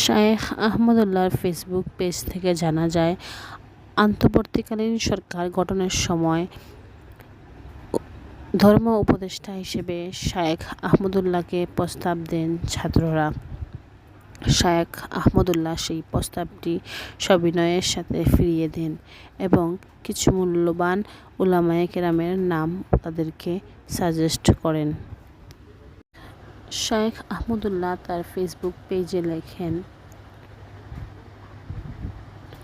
শায়েখ আহমদুল্লাহর Facebook page থেকে জানা যায় অন্তর্বর্তীকালীন সরকার গঠনের সময় ধর্ম উপদেষ্টা হিসেবে শায়েখ আহমদুল্লাহকে প্রস্তাব দেন ছাত্ররা। শায়েখ আহমদুল্লাহ সেই প্রস্তাবটি সবিনয়ের সাথে ফিরিয়ে দেন এবং কিছু মূল্যবান উলামায়ে কেরামের নাম তাদেরকে সাজেস্ট করেন। শায়েখ আহমদুল্লাহ তার ফেসবুক পেজে লেখেন,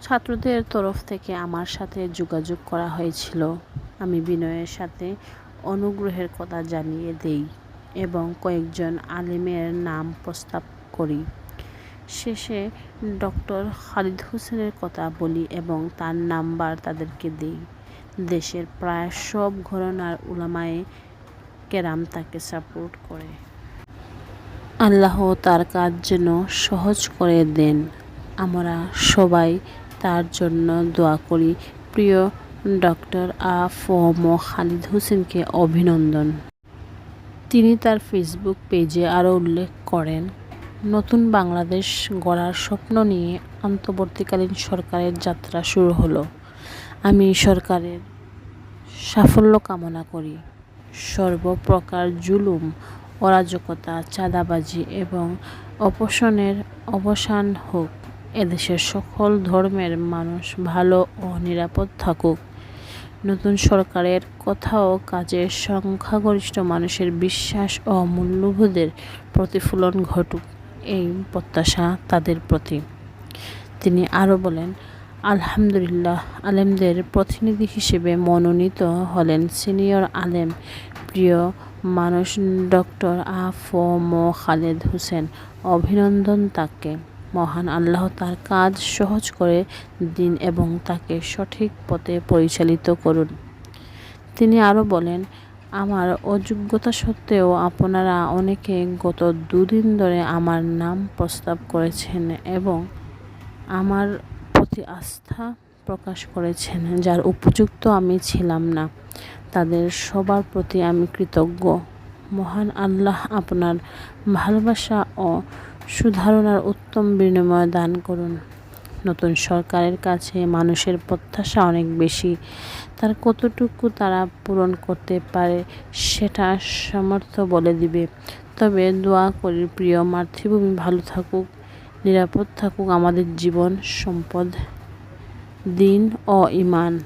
ছাত্রদের তরফ থেকে আমার সাথে যোগাযোগ করা হয়েছিল। আমি বিনয়ের সাথে অনুগ্রহের কথা জানিয়ে দেই এবং কয়েকজন আলিমের নাম প্রস্তাব করি। শেষে ডক্টর খালিদ হোসেনের কথা বলি এবং তার নাম্বার তাদেরকে দিই। দেশের প্রায় সব ঘরনার উলামায়ে কেরাম তাকে সাপোর্ট করে। আল্লাহ তার কাজ যেন সহজ করে দেন। আমরা সবাই তার জন্য দোয়া করি। প্রিয় ডক্টর আ ফ ম খালিদ হোসেনকে অভিনন্দন। তিনি তার ফেসবুক পেজে আরও উল্লেখ করেন, নতুন বাংলাদেশ গড়ার স্বপ্ন নিয়ে অন্তর্বর্তীকালীন সরকারের যাত্রা শুরু হলো। আমি সরকারের সাফল্য কামনা করি। সর্বপ্রকার জুলুম অরাজকতা, চাঁদাবাজি এবং অপশনের অবসান হোক, এদেশের সকল ধর্মের মানুষ ভালো ও নিরাপদ থাকুক। নতুন সরকারের কথা ও কাজে সংখ্যাগরিষ্ঠ মানুষের বিশ্বাস ও মূল্যবোধের প্রতিফলন ঘটুক, এই প্রত্যাশা তাদের প্রতি। তিনি আরও বলেন, আলহামদুলিল্লাহ, আলেমদের প্রতিনিধি হিসেবে মনোনীত হলেন সিনিয়র আলেম, প্রিয় মানুষ ডক্টর আ ফ ম খালেদ হোসেন অভিনন্দন তাকে। মহান আল্লাহ তার কাজ সহজ করে দিন এবং তাকে সঠিক পথে পরিচালিত করুন। তিনি আরও বলেন, আমার অযোগ্যতা সত্ত্বেও আপনারা অনেকে গত দুদিন ধরে আমার নাম প্রস্তাব করেছেন এবং আমার প্রতি আস্থা প্রকাশ করেছেন, যার উপযুক্ত আমি ছিলাম না। তাদের সবার প্রতি আমি কৃতজ্ঞ। মহান আল্লাহ আপনার ভালোবাসা ও সুধারণার উত্তম বিনিময় দান করুন। নতুন সরকারের কাছে মানুষের প্রত্যাশা অনেক বেশি। তার কতটুকু তারা পূরণ করতে পারে সেটা সামর্থ্য বলে দিবে। তবে দোয়া করি, প্রিয় মাতৃভূমি, ভালো থাকুক, নিরাপদ থাকুক আমাদের জীবন, সম্পদ, দিন ও ইমান।